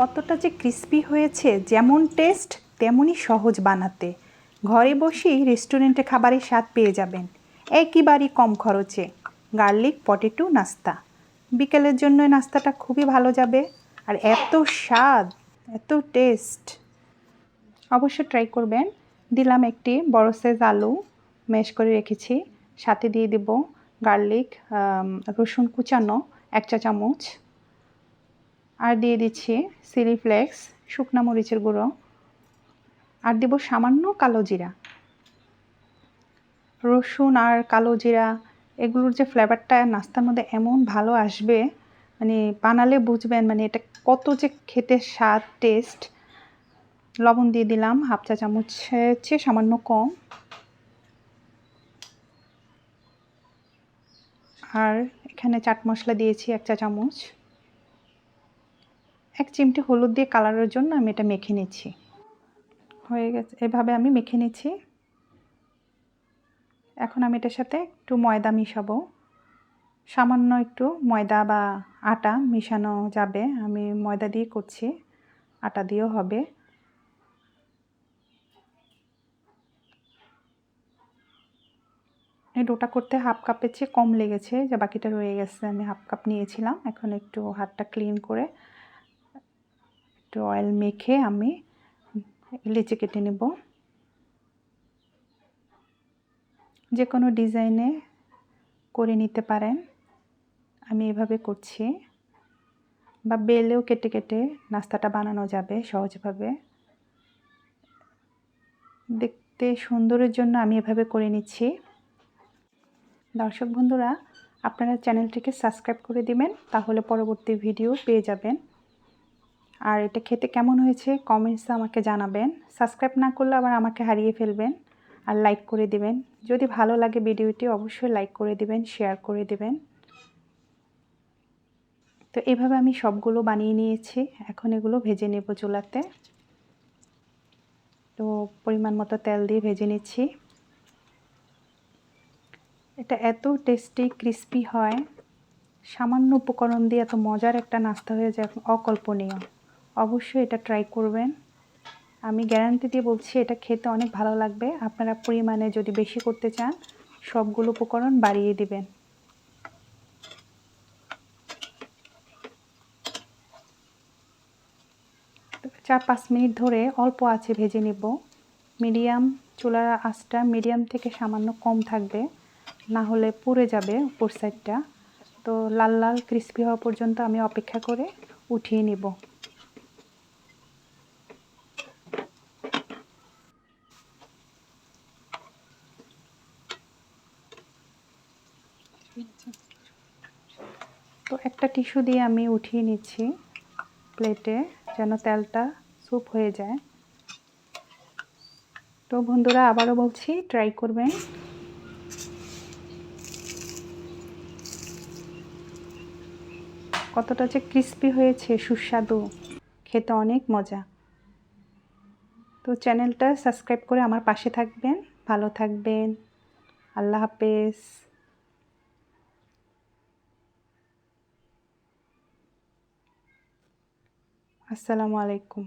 কতটা যে ক্রিস্পি হয়েছে, যেমন টেস্ট তেমনই সহজ বানাতে। ঘরে বসেই রেস্টুরেন্টে খাবারের স্বাদ পেয়ে যাবেন। একেবারেই কম খরচে। গার্লিক পটেটো নাস্তা। বিকেলের জন্য নাস্তাটা খুবই ভালো যাবে। আর এত স্বাদ, এত টেস্ট অবশ্য ট্রাই করবেন। দিলাম একটি বড় সাইজ আলু। ম্যাশ করে রেখেছি। সাথে দিয়ে দেব গার্লিক রসুন কুচানো এক চা চামচ আর দিয়ে দিচ্ছি চিলি ফ্লেক্স শুকনো মরিচের গুঁড়ো, আর দেব সামান্য কালো জিরা। রসুন আর কালো জিরা, এগুলোর যে ফ্লেভারটা নাস্তার মধ্যে এমন ভালো আসবে মানে বানালে বুঝবেন মানে এটা কত যে খেতে স্বাদ টেস্ট লবণ দিয়ে দিলাম, হাফ চা চামচ চেয়ে সামান্য কম। আর এখানে চাট মশলা দিয়েছি এক চা চামচ। এক চিমটি হলুদ দিয়ে কালারের জন্য আমি এটা মেখে নিচ্ছি। হয়ে গেছে। এভাবে আমি মেখে নিচ্ছি। এখন আমি এটার সাথে একটু ময়দা মিশাবো। সামান্য একটু ময়দা বা আটা মিশানো যাবে। আমি ময়দা দিয়ে করছি। আটা দিয়েও হবে। এই ডোটা করতে হাফ কাপের চেয়ে কম লেগেছে। যে বাকিটা রয়ে গেছে, আমি হাফ কাপ নিয়েছিলাম। এখন একটু হাতটা ক্লিন করে একটু অয়েল মেখে আমি লেচে কেটে নেব। যে কোনো ডিজাইনে করে নিতে পারেন। আমি এভাবে করছি। বা বেলেও কেটে কেটে নাস্তাটা বানানো যাবে সহজভাবে। দেখতে সুন্দরের জন্য আমি এভাবে করে নিচ্ছি। দর্শক বন্ধুরা, আপনারা চ্যানেলটিকে সাবস্ক্রাইব করে দিবেন, তাহলে পরবর্তী ভিডিও পেয়ে যাবেন। আর এটা খেতে কেমন হয়েছে কমেন্টসে আমাকে জানাবেন। সাবস্ক্রাইব না করলে আবার আমাকে হারিয়ে ফেলবেন আর লাইক করে দিবেন। যদি ভালো লাগে ভিডিওটি অবশ্যই লাইক করে দিবেন শেয়ার করে দিবেন। তো এভাবে আমি সবগুলো বানিয়ে নিয়েছি। এখন এগুলো ভেজে নেব চুলাতে। তো পরিমাণ মতো তেল দিয়ে ভেজে নিচ্ছি। এটা এত টেস্টি ক্রিস্পি হয়। সামান্য উপকরণ দিয়ে এত মজার একটা নাস্তা হয়ে যায়, অকল্পনীয়। অবশ্যই এটা ট্রাই করবেন। আমি গ্যারান্টি দিয়ে বলছি, এটা খেতে অনেক ভালো লাগবে। আপনারা পরিমাণে যদি বেশি করতে চান, সবগুলো উপকরণ বাড়িয়ে দিবেন। চার পাঁচ মিনিট ধরে অল্প আছে ভেজে নেব। মিডিয়াম চুলার আঁচটা মিডিয়াম থেকে সামান্য কম থাকবে, না হলে পুড়ে যাবে উপর সাইডটা তো লাল লাল ক্রিস্পি হওয়া পর্যন্ত আমি অপেক্ষা করে উঠিয়ে নিব। তো একটা টিস্যু দিয়ে আমি উঠিয়ে নিচ্ছি প্লেটে যেন তেলটা স্যুপ হয়ে যায়। তো বন্ধুরা, আবারও বলছি, ট্রাই করবেন। কতটা যে ক্রিস্পি হয়েছে, সুস্বাদু, খেতে অনেক মজা। তো চ্যানেলটা সাবস্ক্রাইব করে আমার পাশে থাকবেন, ভালো থাকবেন। আল্লাহ হাফেজ। আসসালামু আলাইকুম।